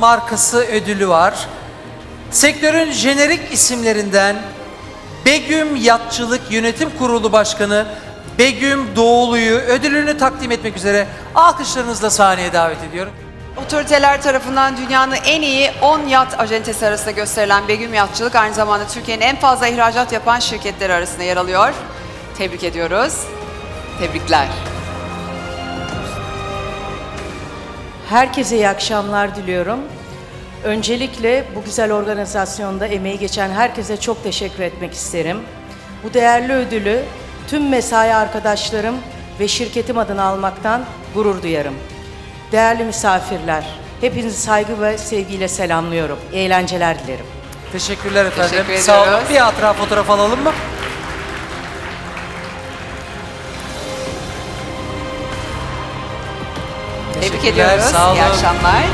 markası ödülü var. Sektörün jenerik isimlerinden Begüm Yatçılık Yönetim Kurulu Başkanı Begüm Doğulu'yu ödülünü takdim etmek üzere alkışlarınızla sahneye davet ediyorum. Otoriteler tarafından dünyanın en iyi 10 yat acentesi arasında gösterilen Begüm Yatçılık aynı zamanda Türkiye'nin en fazla ihracat yapan şirketleri arasında yer alıyor. Tebrik ediyoruz. Tebrikler. Herkese iyi akşamlar diliyorum. Öncelikle bu güzel organizasyonda emeği geçen herkese çok teşekkür etmek isterim. Bu değerli ödülü tüm mesai arkadaşlarım ve şirketim adına almaktan gurur duyarım. Değerli misafirler, hepinizi saygı ve sevgiyle selamlıyorum. İyi eğlenceler dilerim. Teşekkürler efendim. Teşekkür Sağ olun. ediyoruz. Bir hatıra fotoğraf alalım mı? Tebrik ediyoruz. sağ İyi akşamlar.